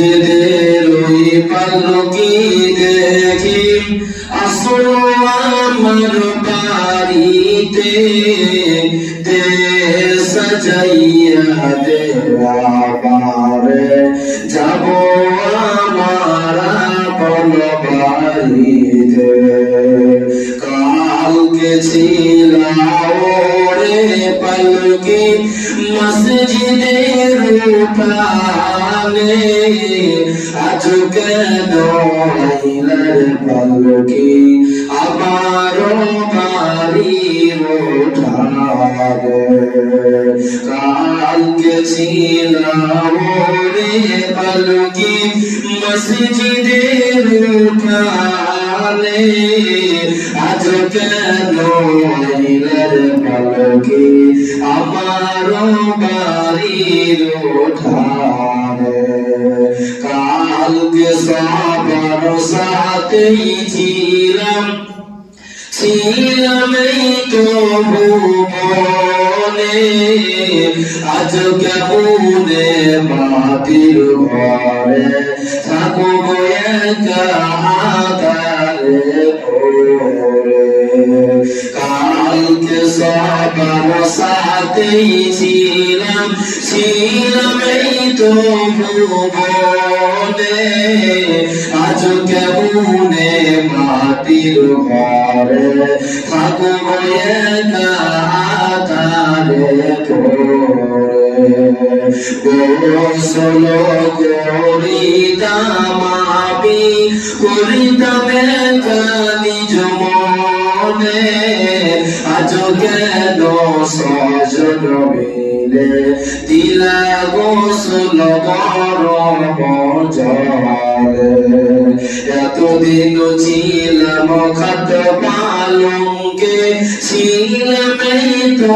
মসজিদের ওই পালকি দেখি। আসলো আমার বাড়িতে সাজাইয়া দে মসজিদের উঠানে আজ কেন আইলার পালকি? আমার বাড়ির উঠানে কালকে ছিলাম রে পালকি। মসজিদের উঠানে আজ কেন আইলার পালকি। আমার বাড়ির উঠানে কালকে সবার সাথেই ছিলাম। ছিলাম এই কালকে সবার সাথেই ছিলাম ছিলাম এই তো ভুবনে আজ কেমনে মাটির ঘরে থাকব একা পড়ে গোসল করিতাম করিতাম একা নিজ মনে আজ কেন সজন মিলে দিলা গোসল গরম জলে এতদিন ছিলাম খাট পালঙ্কে ছিলাম তো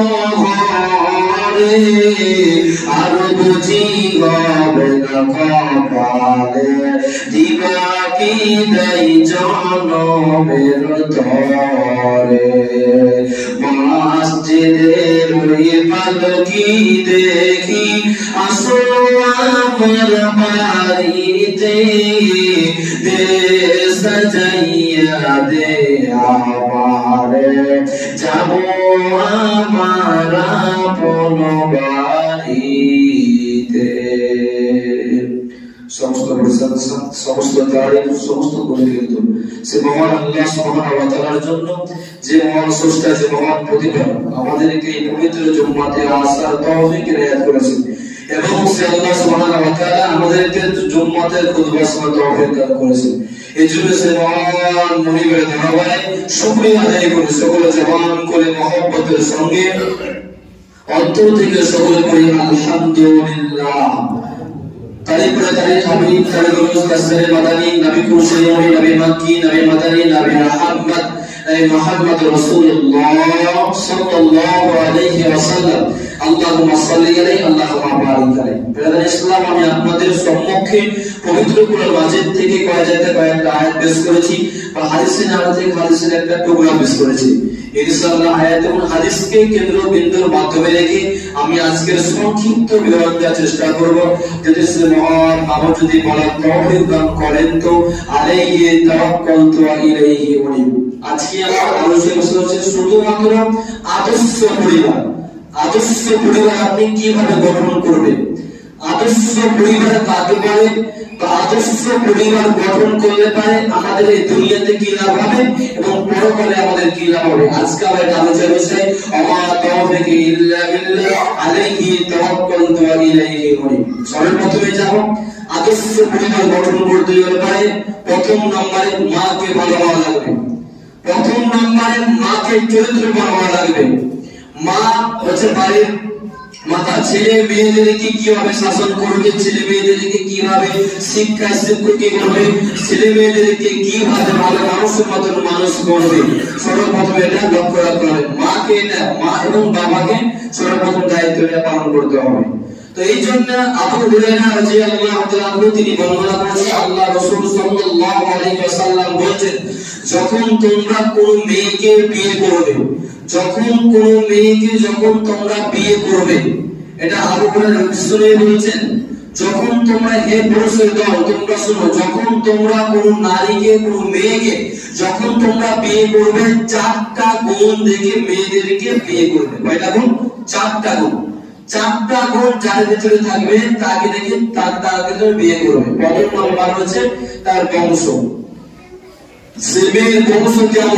আর বুঝি হবে না কপালে দেই জনমের তরে। মসজিদের পালকি দেখি? আসলো আমার বাড়িতে দে সাজাইয়া দে আমারে। যাব আমার সমস্ত তারিফ সমস্ত পরিচিত সে মহান আল্লাহ সুবহানাহু ওয়া তাআলার জন্য যে মহান স্রষ্টা, যে মহান প্রতিভা আমাদেরকে এই পবিত্র জুম্মাতে আসার তৌফিক রিয়াত করেছেন। এবং সে আল্লাহ সুবহানাহু ওয়া তাআলা আমাদেরকে জুম্মাতে খুতবা শোনার তৌফিক দান করেছেন। এই জন্য সে মহান মনিবের ধন্যবাদ শুকরিয়া আদায় করে সকলে জবান করে মহব্বতের সঙ্গে। অন্তর থেকে সকলে করি আলহামদুলিল্লাহ তারিখ হাবিব তারিখ রোজ তাসরে মাদানি নবী কুরসিয়নি নবী মক্কি, নবী মাদানি নবী মুহাম্মদ নবী মুহাম্মদ রাসূলুল্লাহ সাল্লাল্লাহু আলাইহি ওয়াসাল্লাম। মাধ্যমে রেখে আমি আজকের সংক্ষিপ্ত বিবরণ দেওয়ার চেষ্টা করব। যদি যদি করেন তো আলাইহি আজকে আলোচনা হচ্ছে শুধুমাত্র আদর্শ পরিবার। আদর্শ পরিবার আপনি কীভাবে গঠন করবেন আদর্শ পরিবার কাকে বলে? বা পরিবার গঠন করলে পারে আমাদের এই দুনিয়াতে কি লাভ হবে? এবং পরকালে আমাদের কি লাভ হবে? আজকে আমরা এটা আলোচনা বিষয় আমার তৌফিক ইল্লা বিল্লাহ আলাইহি তাওয়াক্কালতু ওয়া ইলাইহি উনিব সর্বপ্রথমে যাব, আদর্শ পরিবার গঠন করতে হলে পারে প্রথম নম্বরে মাকে ভালো লাগবে। প্রথম নম্বরে মাকে চরিত্র বানানো লাগবে। মা, হচ্ছে বাড়ির মাতা, ছেলে, মেয়েদেরকে কীভাবে শাসন করবে, ছেলে মেয়েদেরকে কীভাবে শিক্ষা করবে, ছেলে মেয়েদেরকে কীভাবে ভালো মতন মানুষ করবে? সর্বপ্রথম এটা লক্ষ্য রাখতে হবে। মাকে এটা, মা এবং বাবাকে সর্বপ্রথম দায়িত্ব পালন করতে হবে। যখন তোমরা কোন মেয়েকে বিয়ে করবে, যখন কোন মেয়েকে যখন তোমরা বিয়ে করবে, এটা আবু যখন তোমরা হে পুরুষের দল, তোমরা যখন তোমরা কোন নারীকে, কোন মেয়েকে, যখন তোমরা বিয়ে করবে, চারটা গুণ দেখে মেয়েদেরকে বিয়ে করবে। কয়টা গুণ? চারটা গুণ। চারটা গুণ যার ভিতরে থাকবে, তাকে দেখে তার তাকে বিয়ে করবে। প্রথম নাম্বার হচ্ছে তার বংশ তার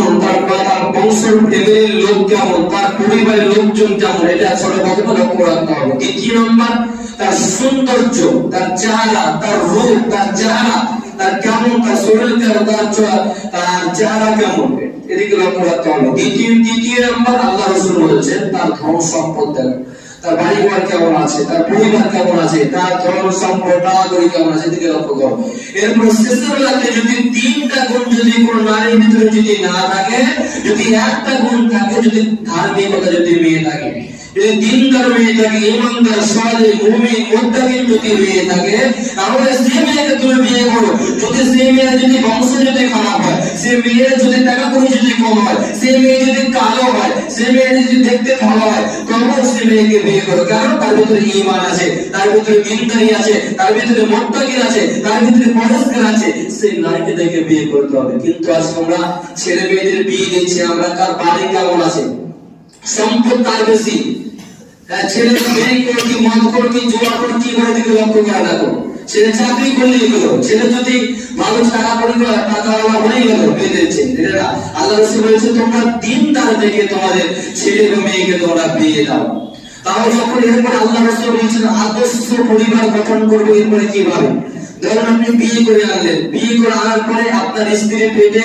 তার সৌন্দর্য, তার চেহারা, তার রূপ, তার চেহারা, তার কেমন, তার শরীর কেমন, তার তার কেমন? এদিকে লক্ষ্য রাখতে হবে। দ্বিতীয় আল্লাহ রসুল তার ধন সম্পদ দেখো তার বাড়ি ঘর কেমন আছে? তার পরিবার কেমন আছে? তার ধর্ম সম্পদ নাগরিক কেমন আছে? এদিকে লক্ষ্য করো। এরপর শেষের বেলাতে যদি তিনটা গুণ যদি কোনো নারীর ভিতরে যদি না থাকে, যদি একটা গুণ থাকে, যদি ধার্মিকতা যদি মেয়ে থাকে, যদি বংশ যদি খারাপ হয় সে মেয়ের যদি টাকা পয়সা যদি কম হয় সে মেয়ে যদি কালো হয় মেয়ে যদি দেখতে ভালো হয় তখন মেয়েকে বিয়ে করো। তার ভিতরে ইমান আছে তার ভিতরে আছে তার ভিতরে আছে তার ভিতরে পরিষ্কার আছে। সেই নারীকে দেখে বিয়ে করতে হবে। কিন্তু আজ আমরা ছেলে মেয়েদের বিয়ে দিচ্ছি আমরা তার বাড়ি কেমন আছে? সম্পদ তার বেশি? হ্যাঁ, ছেলে মেয়ে জোয়া কি করে দিকে লক্ষ্য করে দেখো। ছেলে চাকরি করলেই হলো। ছেলে যদি মানুষ টাকা পড়ে যায় টাকা ওলা হয়ে গেল বেঁধেছে এটা আল্লাহ রসুল বলেছে, তোমরা দিন তার দেখে তোমাদের ছেলে এবং মেয়েকে তোমরা বিয়ে দাও। তাহলে যখন এরপরে আল্লাহ বলেছেন, আদর্শ পরিবার গঠন করব, এরপরে কীভাবে ধরুন আপনি বিয়ে করে আনলেন। বিয়ে করে আনার পরে আপনার স্ত্রীর পেটে